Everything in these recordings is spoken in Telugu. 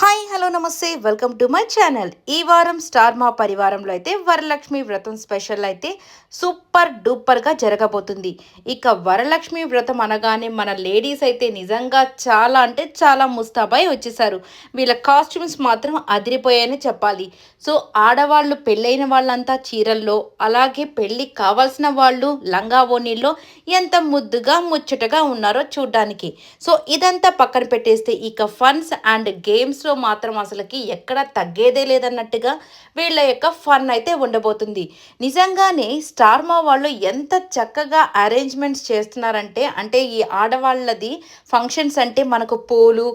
హాయ్ హలో నమస్తే. Welcome to my channel. ఈ వారం స్టార్ మా పరివారంలో అయితే వరలక్ష్మి వ్రతం స్పెషల్ అయితే సూపర్ డూపర్గా జరగబోతుంది. ఇక వరలక్ష్మి వ్రతం అనగానే మన లేడీస్ అయితే నిజంగా చాలా అంటే చాలా ముస్తాబాయి వచ్చేసారు వీళ్ళ కాస్ట్యూమ్స్ మాత్రం అదిరిపోయాయని చెప్పాలి. సో ఆడవాళ్ళు పెళ్ళైన వాళ్ళంతా చీరల్లో అలాగే పెళ్ళి కావాల్సిన వాళ్ళు లంగా ఓణీల్లో ఎంత ముద్దుగా ముచ్చటగా ఉన్నారో చూడ్డానికి. సో ఇదంతా పక్కన పెట్టేస్తే ఇక ఫన్స్ అండ్ గేమ్స్ గేమ్స్లో మాత్రం అసలుకి ఎక్కడ తగ్గేదే లేదన్నట్టుగా వీళ్ళ యొక్క ఫన్ అయితే ఉండబోతుంది. నిజంగానే స్టార్ మా వాళ్ళు ఎంత చక్కగా అరేంజ్మెంట్స్ చేస్తున్నారంటే అంటే ఈ ఆడవాళ్ళది ఫంక్షన్స్ అంటే మనకు పూలు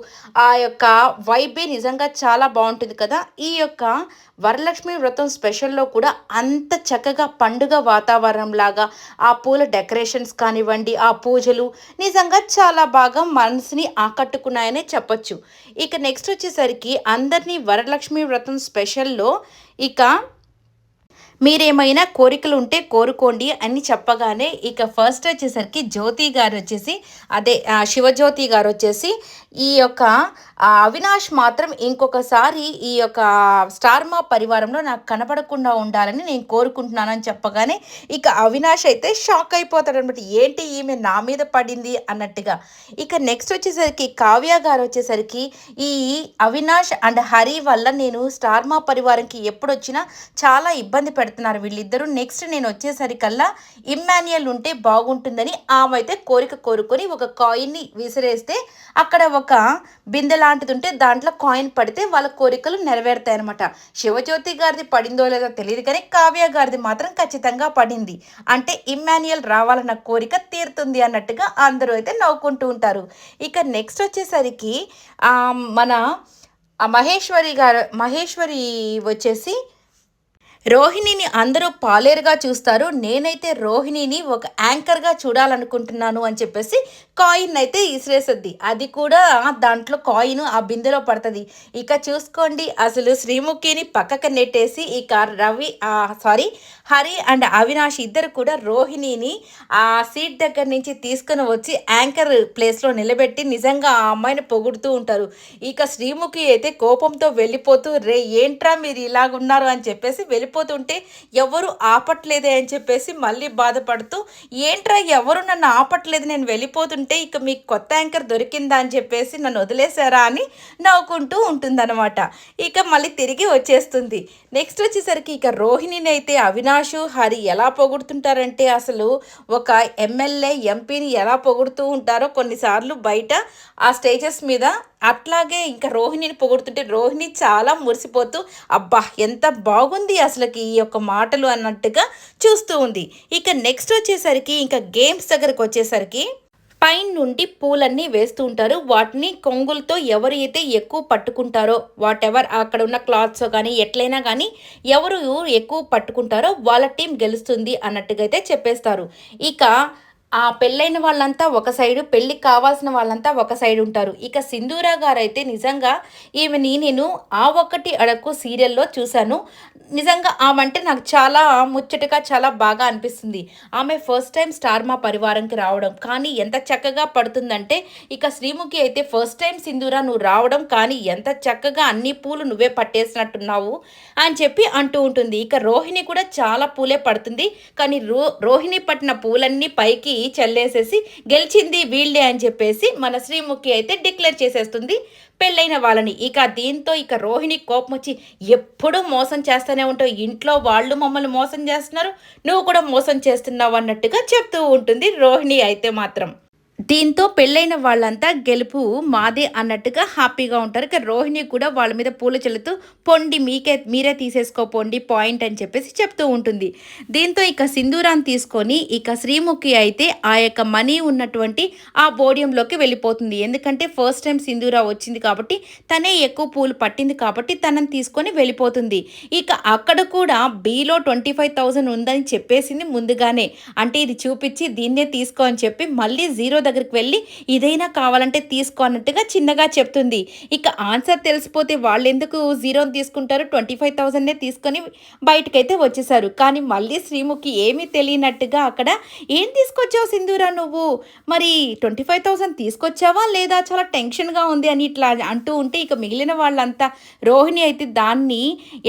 ఆ యొక్క వైబే నిజంగా చాలా బాగుంటుంది కదా. ఈ యొక్క వరలక్ష్మి వ్రతం స్పెషల్లో కూడా అంత చక్కగా పండుగ వాతావరణం లాగా ఆ పూల డెకరేషన్స్ కానివ్వండి ఆ పూజలు నిజంగా చాలా బాగా మనసుని ఆకట్టుకున్నాయనే చెప్పొచ్చు. ఇక నెక్స్ట్ వచ్చేసరికి అందరినీ వరలక్ష్మి వ్రతం స్పెషల్లో ఇక మీరేమైనా కోరికలు ఉంటే కోరుకోండి అని చెప్పగానే ఇక ఫస్ట్ వచ్చేసరికి జ్యోతి గారు వచ్చేసి అదే శివజ్యోతి గారు వచ్చేసి ఈ యొక్క అవినాష్ మాత్రం ఇంకొకసారి ఈ యొక్క స్టార్ మా పరివారంలో నాకు కనపడకుండా ఉండాలని నేను కోరుకుంటున్నానని చెప్పగానే ఇక అవినాష్ అయితే షాక్ అయిపోతాడు అనమాట ఏంటి ఈమె నా మీద పడింది అన్నట్టుగా. ఇక నెక్స్ట్ వచ్చేసరికి కావ్య గారు వచ్చేసరికి ఈ అవినాష్ అండ్ హరి వల్ల నేను స్టార్ మా పరివారంకి ఎప్పుడు వచ్చినా చాలా ఇబ్బంది పెడుతున్నారు వీళ్ళిద్దరూ. నెక్స్ట్ నేను వచ్చేసరికల్లా ఇమ్మాన్యుయల్ ఉంటే బాగుంటుందని ఆమె అయితే కోరిక కోరుకొని ఒక కాయిన్ని విసిరేస్తే అక్కడ ఒక బిందెలా లాంటిది ఉంటే దాంట్లో కాయిన్ పడితే వాళ్ళ కోరికలు నెరవేరుతాయి అనమాట శివజ్యోతి గారిది పడిందో లేదో తెలియదు కానీ కావ్య గారిది మాత్రం ఖచ్చితంగా పడింది. అంటే ఇమ్మాన్యుయల్ రావాలన్న కోరిక తీరుతుంది అన్నట్టుగా అందరూ అయితే నవ్వుకుంటూ ఉంటారు. ఇక నెక్స్ట్ వచ్చేసరికి మన మహేశ్వరి గారు మహేశ్వరి వచ్చేసి రోహిణిని అందరూ పాలేరుగా చూస్తారు. నేనైతే రోహిణిని ఒక యాంకర్గా చూడాలనుకుంటున్నాను అని చెప్పేసి కాయిన్ అయితే ఇసిరేసద్ది అది కూడా దాంట్లో కాయిన్ ఆ బిందెలో పడుతుంది. ఇక చూసుకోండి అసలు శ్రీముఖిని పక్కకు నెట్టేసి ఇక రవి సారీ హరి అండ్ అవినాష్ ఇద్దరు కూడా రోహిణిని ఆ సీట్ దగ్గర నుంచి తీసుకుని వచ్చి యాంకర్ ప్లేస్లో నిలబెట్టి నిజంగా ఆ అమ్మాయిని పొగుడుతూ ఉంటారు. ఇక శ్రీముఖి అయితే కోపంతో వెళ్ళిపోతూ రే ఏంట్రా మీరు ఇలాగున్నారు? అని చెప్పేసి వెళ్ళిపోతుంటే ఎవరు ఆపట్లేదే అని చెప్పేసి మళ్ళీ బాధపడుతూ ఏంట్రా ఎవరు నన్ను ఆపట్లేదు నేను వెళ్ళిపోతుంటే ఇక మీకు కొత్త యాంకర్ దొరికిందా అని చెప్పేసి నన్ను వదిలేశారా? అని నవ్వుకుంటూ ఉంటుందన్నమాట. ఇక మళ్ళీ తిరిగి వచ్చేస్తుంది. నెక్స్ట్ వచ్చేసరికి ఇక రోహిణిని అయితే అవినాష్ హరి ఎలా పొగుడుతుంటారంటే అసలు ఒక ఎమ్మెల్యే ఎంపీని ఎలా పొగుడుతూ ఉంటారో కొన్నిసార్లు బయట ఆ స్టేజెస్ మీద అట్లాగే ఇంకా రోహిణిని పొగుడుతుంటే రోహిణి చాలా మురిసిపోతూ అబ్బా ఎంత బాగుంది అసలుకి ఈ యొక్క మాటలు అన్నట్టుగా చూస్తూ ఉంది. ఇక నెక్స్ట్ వచ్చేసరికి ఇంకా గేమ్స్ దగ్గరకు వచ్చేసరికి పైన నుండి పూలన్నీ వేస్తూ ఉంటారు. వాటిని కొంగులతో ఎవరు అయితే ఎక్కువ పట్టుకుంటారో వాట్ ఎవర్ అక్కడ ఉన్న క్లాత్స్ కానీ ఎట్లయినా కానీ ఎవరు ఎక్కువ పట్టుకుంటారో వాళ్ళ టీం గెలుస్తుంది అన్నట్టుగా అయితే చెప్పేస్తారు. ఇక ఆ పెళ్ళైన వాళ్ళంతా ఒక సైడు పెళ్ళికి కావాల్సిన వాళ్ళంతా ఒక సైడ్ ఉంటారు. ఇక సింధూరా గారు అయితే నిజంగా ఈమెని నేను ఆ ఒక్కటి అడకు సీరియల్లో చూశాను. నిజంగా ఆమె అంటే నాకు చాలా ముచ్చటగా చాలా బాగా అనిపిస్తుంది. ఆమె ఫస్ట్ టైం స్టార్ మా పరివారంకి రావడం కానీ ఎంత చక్కగా పడుతుందంటే ఇక శ్రీముఖి అయితే ఫస్ట్ టైం సింధూరా నువ్వు రావడం కానీ ఎంత చక్కగా అన్ని పూలు నువ్వే పట్టేసినట్టున్నావు అని చెప్పి అంటూ ఉంటుంది. ఇక రోహిణి కూడా చాలా పూలే పడుతుంది. కానీ రో రోహిణి పట్టిన పూలన్నీ పైకి చల్లేసేసి గెలిచింది వీళ్ళే అని చెప్పేసి మన శ్రీముఖి అయితే డిక్లేర్ చేసేస్తుంది. పెళ్ళైన వాళ్ళని. ఇక దీంతో ఇక రోహిణి కోపం వచ్చి ఎప్పుడూ మోసం చేస్తూనే ఉంటావు. ఇంట్లో వాళ్ళు మమ్మల్ని మోసం చేస్తున్నారు. నువ్వు కూడా మోసం చేస్తున్నావు అన్నట్టుగా చెప్తూ ఉంటుంది రోహిణి అయితే మాత్రం. దీంతో పెళ్ళైన వాళ్ళంతా గెలుపు మాదే అన్నట్టుగా హ్యాపీగా ఉంటారు. ఇక రోహిణి కూడా వాళ్ళ మీద పూలు చల్లుతూ పొండి మీకే మీరే తీసేసుకోపోండి పాయింట్ అని చెప్పేసి చెప్తూ ఉంటుంది. దీంతో ఇక సింధూరాన్ని తీసుకొని ఇక శ్రీముఖి అయితే ఆ యొక్క మనీ ఉన్నటువంటి ఆ బోడియంలోకి వెళ్ళిపోతుంది. ఎందుకంటే ఫస్ట్ టైం సింధూరా వచ్చింది కాబట్టి తనే ఎక్కువ పూలు పట్టింది కాబట్టి తనని తీసుకొని వెళ్ళిపోతుంది. ఇక అక్కడ కూడా బీలో ట్వంటీ ఫైవ్ థౌజండ్ ఉందని చెప్పేసింది ముందుగానే. అంటే ఇది చూపించి దీన్నే తీసుకో అని చెప్పి మళ్ళీ జీరో దగ్గరికి వెళ్ళి ఇదైనా కావాలంటే తీసుకో అన్నట్టుగా చిన్నగా చెప్తుంది. ఇక ఆన్సర్ తెలిసిపోతే వాళ్ళు ఎందుకు జీరోని తీసుకుంటారు? ట్వంటీ ఫైవ్ థౌజండ్నే తీసుకొని బయటకైతే వచ్చేసారు. కానీ మళ్ళీ శ్రీముఖి ఏమీ తెలియనట్టుగా అక్కడ ఏం తీసుకొచ్చావు సింధూరా నువ్వు? మరి ట్వంటీ ఫైవ్ థౌసండ్ తీసుకొచ్చావా లేదా? చాలా టెన్షన్గా ఉంది అని ఇట్లా అంటూ ఉంటే ఇక మిగిలిన వాళ్ళంతా రోహిణి అయితే దాన్ని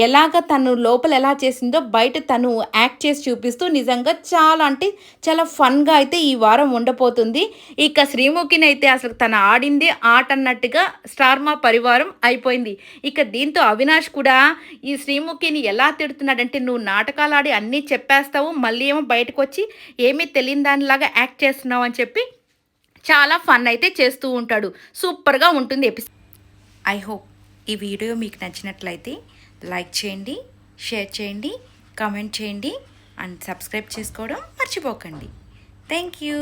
ఎలాగ తను లోపల ఎలా చేసిందో బయట తను యాక్ట్ చేసి చూపిస్తూ నిజంగా చాలా అంటే చాలా ఫన్గా అయితే ఈ వారం ఉండబోతుంది. ఇక శ్రీముఖిని అయితే అసలు తను ఆడిందే ఆట అన్నట్టుగా స్టార్ మా పరివారం అయిపోయింది. ఇక దీంతో అవినాష్ కూడా ఈ శ్రీముఖిని ఎలా తిడుతున్నాడంటే నువ్వు నాటకాలు ఆడి అన్నీ చెప్పేస్తావు మళ్ళీ ఏమో బయటకు వచ్చి ఏమీ తెలియని దానిలాగా యాక్ట్ చేస్తున్నావు అని చెప్పి చాలా ఫన్ అయితే చేస్తూ ఉంటాడు. సూపర్గా ఉంటుంది ఎపిసోడ్ ఐ హోప్ ఈ వీడియో మీకు నచ్చినట్లయితే లైక్ చేయండి షేర్ చేయండి కామెంట్ చేయండి అండ్ సబ్స్క్రైబ్ చేసుకోవడం మర్చిపోకండి. Thank you.